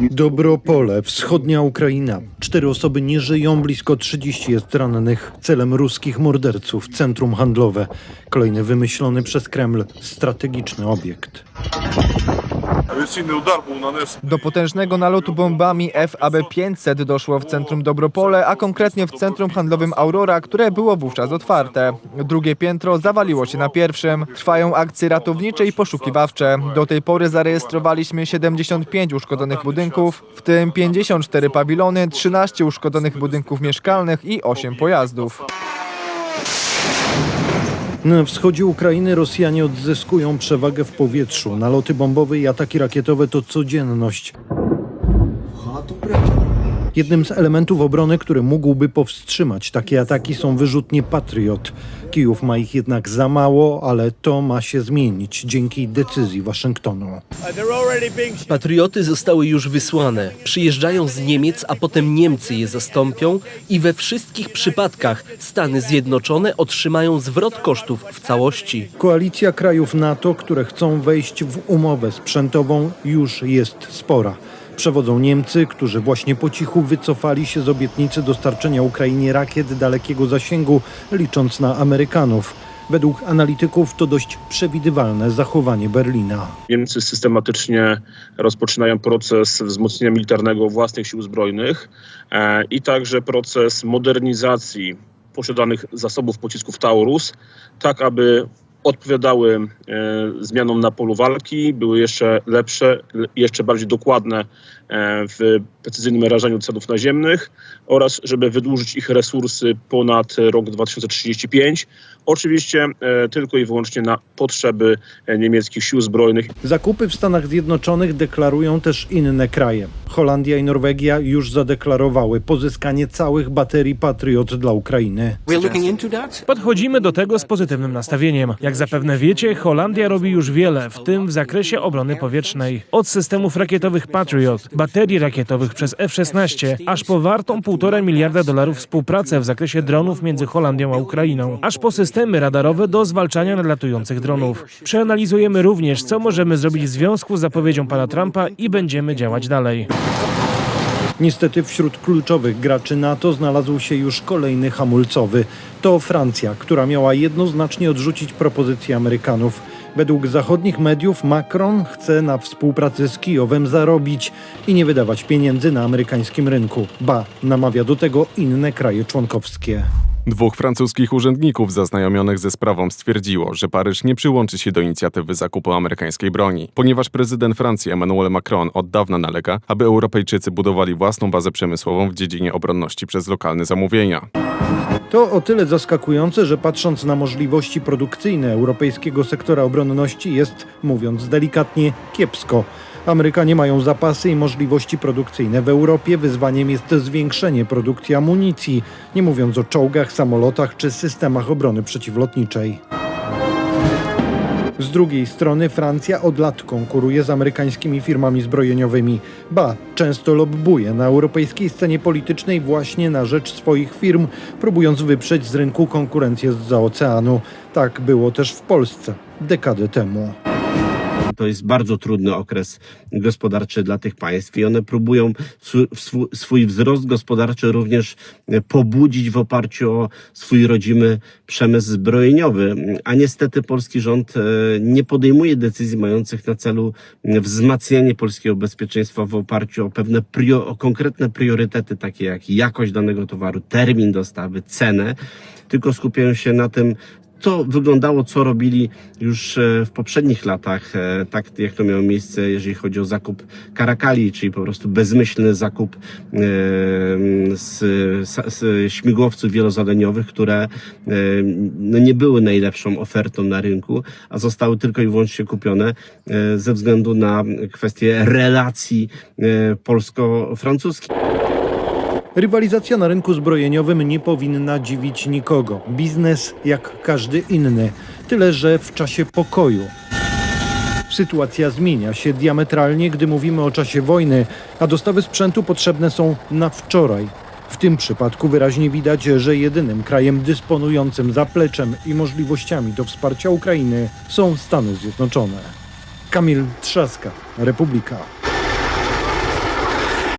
Dobropole, wschodnia Ukraina. Cztery osoby nie żyją, blisko 30 jest rannych. Celem ruskich morderców centrum handlowe. Kolejny wymyślony przez Kreml strategiczny obiekt. Do potężnego nalotu bombami FAB-500 doszło w centrum Dobropole, a konkretnie w centrum handlowym Aurora, które było wówczas otwarte. Drugie piętro zawaliło się na pierwszym. Trwają akcje ratownicze i poszukiwawcze. Do tej pory zarejestrowaliśmy 75 uszkodzonych budynków, w tym 54 pawilony, 13 uszkodzonych budynków mieszkalnych i 8 pojazdów. Na wschodzie Ukrainy Rosjanie odzyskują przewagę w powietrzu. Naloty bombowe i ataki rakietowe to codzienność. Jednym z elementów obrony, który mógłby powstrzymać takie ataki są wyrzutnie Patriot. Kijów ma ich jednak za mało, ale to ma się zmienić dzięki decyzji Waszyngtonu. Patrioty zostały już wysłane. Przyjeżdżają z Niemiec, a potem Niemcy je zastąpią i we wszystkich przypadkach Stany Zjednoczone otrzymają zwrot kosztów w całości. Koalicja krajów NATO, które chcą wejść w umowę sprzętową, już jest spora. Przewodzą Niemcy, którzy właśnie po cichu wycofali się z obietnicy dostarczenia Ukrainie rakiet dalekiego zasięgu, licząc na Amerykanów. Według analityków to dość przewidywalne zachowanie Berlina. Niemcy systematycznie rozpoczynają proces wzmocnienia militarnego własnych sił zbrojnych e, i także proces modernizacji posiadanych zasobów pocisków Taurus, tak aby odpowiadały e, zmianom na polu walki, były jeszcze lepsze, le- jeszcze bardziej dokładne e, w precyzyjnym rażeniu celów naziemnych oraz żeby wydłużyć ich resursy ponad rok 2035. Oczywiście e, tylko i wyłącznie na potrzeby e, niemieckich sił zbrojnych Zakupy w Stanach Zjednoczonych deklarują też inne kraje. Holandia i Norwegia już zadeklarowały pozyskanie całych baterii Patriot dla Ukrainy. Podchodzimy do tego z pozytywnym nastawieniem. Jak zapewne wiecie, Holandia robi już wiele, w tym w zakresie obrony powietrznej. Od systemów rakietowych Patriot, baterii rakietowych przez F-16, aż po wartą 1,5 miliarda dolarów współpracę w zakresie dronów między Holandią a Ukrainą, aż po systemy radarowe do zwalczania nadlatujących dronów. Przeanalizujemy również, co możemy zrobić w związku z zapowiedzią pana Trumpa i będziemy działać dalej. Niestety wśród kluczowych graczy NATO znalazł się już kolejny hamulcowy. To Francja, która miała jednoznacznie odrzucić propozycję Amerykanów. Według zachodnich mediów Macron chce na współpracy z Kijowem zarobić i nie wydawać pieniędzy na amerykańskim rynku. Ba, namawia do tego inne kraje członkowskie. Dwóch francuskich urzędników zaznajomionych ze sprawą stwierdziło, że Paryż nie przyłączy się do inicjatywy zakupu amerykańskiej broni, ponieważ prezydent Francji Emmanuel Macron od dawna nalega, aby Europejczycy budowali własną bazę przemysłową w dziedzinie obronności przez lokalne zamówienia. To o tyle zaskakujące, że patrząc na możliwości produkcyjne europejskiego sektora obronności jest, mówiąc delikatnie, kiepsko. Amerykanie mają zapasy i możliwości produkcyjne. W Europie wyzwaniem jest zwiększenie produkcji amunicji, nie mówiąc o czołgach, samolotach czy systemach obrony przeciwlotniczej. Z drugiej strony Francja od lat konkuruje z amerykańskimi firmami zbrojeniowymi. Ba, często lobbuje na europejskiej scenie politycznej właśnie na rzecz swoich firm, próbując wyprzeć z rynku konkurencję z oceanu. Tak było też w Polsce dekadę temu. To jest bardzo trudny okres gospodarczy dla tych państw i one próbują swój wzrost gospodarczy również e, pobudzić w oparciu o swój rodzimy przemysł zbrojeniowy. A niestety polski rząd e, nie podejmuje decyzji mających na celu wzmacnianie polskiego bezpieczeństwa w oparciu o pewne prio, o konkretne priorytety, takie jak jakość danego towaru, termin dostawy, cenę, tylko skupiają się na tym, to wyglądało, co robili już e, w poprzednich latach, e, tak jak to miało miejsce, jeżeli chodzi o zakup Karakali, czyli po prostu bezmyślny zakup e, z, z, śmigłowców wielozadaniowych, które no nie były najlepszą ofertą na rynku, a zostały tylko i wyłącznie kupione ze względu na kwestię relacji polsko-francuskich. Rywalizacja na rynku zbrojeniowym nie powinna dziwić nikogo. Biznes jak każdy inny, tyle że w czasie pokoju. Sytuacja zmienia się diametralnie, gdy mówimy o czasie wojny, a dostawy sprzętu potrzebne są na wczoraj. W tym przypadku wyraźnie widać, że jedynym krajem dysponującym zapleczem i możliwościami do wsparcia Ukrainy są Stany Zjednoczone. Kamil Trzaska, Republika.